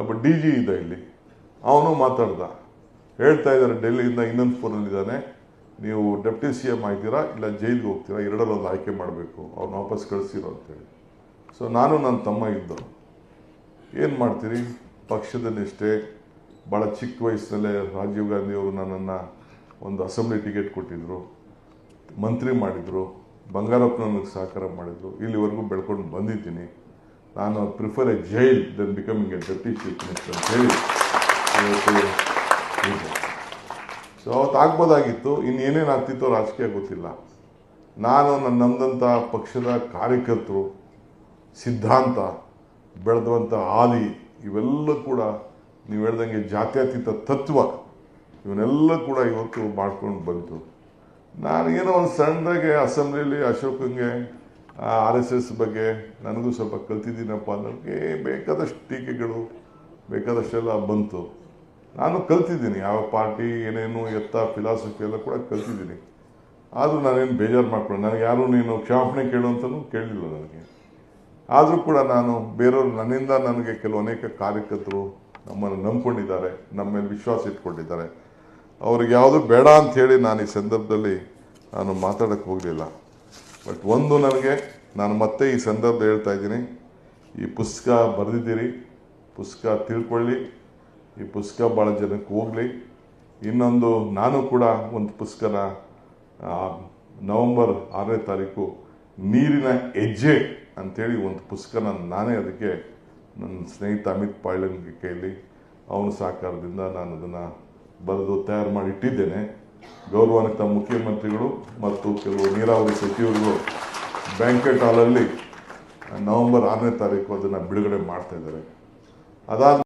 ಒಬ್ಬ D G ಇದ್ದ ಇಲ್ಲಿ. ಅವನು ಮಾತಾಡ್ದ. ಹೇಳ್ತಾ ಇದ್ದಾರೆ ಡೆಲ್ಲಿಯಿಂದ ಇನ್ನೊಂದು ಫೋನಲ್ಲಿದ್ದಾನೆ ನೀವು ಡೆಪ್ಟಿ ಸಿ ಎಂ ಆಗ್ತೀರಾ ಇಲ್ಲ ಜೈಲಿಗೆ ಹೋಗ್ತೀರಾ ಎರಡರಲ್ಲಿ ಆಯ್ಕೆ ಮಾಡಬೇಕು ಅವ್ರನ್ನ ವಾಪಸ್ ಕಳಿಸಿರೋ ಅಂತೇಳಿ ಸೊ ನಾನು ನನ್ನ ತಮ್ಮ ಇದ್ದು. ಏನು ಮಾಡ್ತೀರಿ? ಪಕ್ಷದ ನಿಷ್ಠೆ ಭಾಳ ಚಿಕ್ಕ ವಯಸ್ಸಿನಲ್ಲೇ ರಾಜೀವ್ ಗಾಂಧಿಯವರು ನನ್ನನ್ನು ಒಂದು ಅಸೆಂಬ್ಲಿ ಟಿಕೆಟ್ ಕೊಟ್ಟಿದ್ದರು ಮಂತ್ರಿ ಮಾಡಿದರು. ಬಂಗಾರಪ್ಪನ ನನಗೆ ಸಹಕಾರ ಮಾಡಿದರು. ಇಲ್ಲಿವರೆಗೂ ಬೆಳ್ಕೊಂಡು ಬಂದಿದ್ದೀನಿ. ನಾನು prefer a jail then becoming a deputy chief minister ಅಂತ ಹೇಳಿ ಸೊ ಅವತ್ತು ಆಗ್ಬೋದಾಗಿತ್ತು. ಇನ್ನೇನೇನು ಆಗ್ತಿತ್ತೋ ರಾಜಕೀಯ ಗೊತ್ತಿಲ್ಲ. ನಾನು ನನ್ನ ಪಕ್ಷದ ಕಾರ್ಯಕರ್ತರು, ಸಿದ್ಧಾಂತ ಬೆಳೆದಂಥ ಹಾದಿ ಇವೆಲ್ಲ ಕೂಡ ನೀವು ಹೇಳ್ದಂಗೆ ಜಾತ್ಯತೀತ ತತ್ವ, ಇವನ್ನೆಲ್ಲ ಕೂಡ ಇವತ್ತು ಮಾಡ್ಕೊಂಡು ಬಂತು. ನಾನು ಏನೋ ಒಂದು ಸಣ್ಣದಾಗೆ ಅಸೆಂಬ್ಲಿಯಲ್ಲಿ ಅಶೋಕಂಗೆ ಆರ್ ಎಸ್ ಎಸ್ ಬಗ್ಗೆ ನನಗೂ ಸ್ವಲ್ಪ ಕಲ್ತಿದ್ದೀನಪ್ಪ ಅನ್ನೋಕ್ಕೆ ಬೇಕಾದಷ್ಟು ಟೀಕೆಗಳು, ಬೇಕಾದಷ್ಟೆಲ್ಲ ಬಂತು. ನಾನು ಕಲ್ತಿದ್ದೀನಿ, ಯಾವ ಪಾರ್ಟಿ, ಏನೇನು ಎತ್ತ ಫಿಲಾಸಫಿ ಎಲ್ಲ ಕೂಡ ಕಲ್ತಿದ್ದೀನಿ. ಆದರೂ ನಾನೇನು ಬೇಜಾರು ಮಾಡ್ಕೊಂಡು ನನಗೆ ಯಾರೂ ನೀನು ಕ್ಷಮಾಪಣೆ ಕೇಳು ಅಂತಲೂ ಕೇಳಲಿಲ್ಲ ನನಗೆ. ಆದರೂ ಕೂಡ ನಾನು ಬೇರೆಯವರು ನನ್ನಿಂದ ನನಗೆ ಕೆಲವು ಅನೇಕ ಕಾರ್ಯಕರ್ತರು ನಮ್ಮನ್ನು ನಂಬ್ಕೊಂಡಿದ್ದಾರೆ, ನಮ್ಮ ಮೇಲೆ ವಿಶ್ವಾಸ ಇಟ್ಕೊಂಡಿದ್ದಾರೆ. ಅವ್ರಿಗೆ ಯಾವುದು ಬೇಡ ಅಂತ ಹೇಳಿ ನಾನು ಈ ಸಂದರ್ಭದಲ್ಲಿ ನಾನು ಮಾತಾಡೋಕ್ಕೆ ಹೋಗಲಿಲ್ಲ. ಬಟ್ ಒಂದು ನನಗೆ, ನಾನು ಮತ್ತೆ ಈ ಸಂದರ್ಭ ಹೇಳ್ತಾ ಇದ್ದೀನಿ, ಈ ಪುಸ್ತಕ ಬರೆದಿದ್ದೀರಿ, ಪುಸ್ತಕ ತಿಳ್ಕೊಳ್ಳಿ, ಈ ಪುಸ್ತಕ ಭಾಳ ಜನಕ್ಕೆ ಹೋಗಲಿ. ಇನ್ನೊಂದು, ನಾನು ಕೂಡ ಒಂದು ಪುಸ್ತಕನ ನವಂಬರ್ ಆರನೇ ತಾರೀಕು ನೀರಿನ ಹೆಜ್ಜೆ ಅಂಥೇಳಿ ಒಂದು ಪುಸ್ತಕನ ನಾನೇ ಅದಕ್ಕೆ ನನ್ನ ಸ್ನೇಹಿತ ಅಮಿತ್ ಪಾಳ್ಯನ್ಗೆ ಕೈಯಲ್ಲಿ ಅವನ ಸಹಕಾರದಿಂದ ನಾನು ಅದನ್ನು ಬರೆದು ತಯಾರು ಮಾಡಿ ಇಟ್ಟಿದ್ದೇನೆ. ಗೌರವಾನ್ವಿತ ಮುಖ್ಯಮಂತ್ರಿಗಳು ಮತ್ತು ಕೆಲವು ನೀರಾವರಿ ಸಚಿವರುಗಳು ಬ್ಯಾಂಕೆಟ್ ಹಾಲಲ್ಲಿ ನವೆಂಬರ್ ಆರನೇ ತಾರೀಕು ಅದನ್ನು ಬಿಡುಗಡೆ ಮಾಡ್ತಾ ಇದ್ದಾರೆ. ಅದಾದ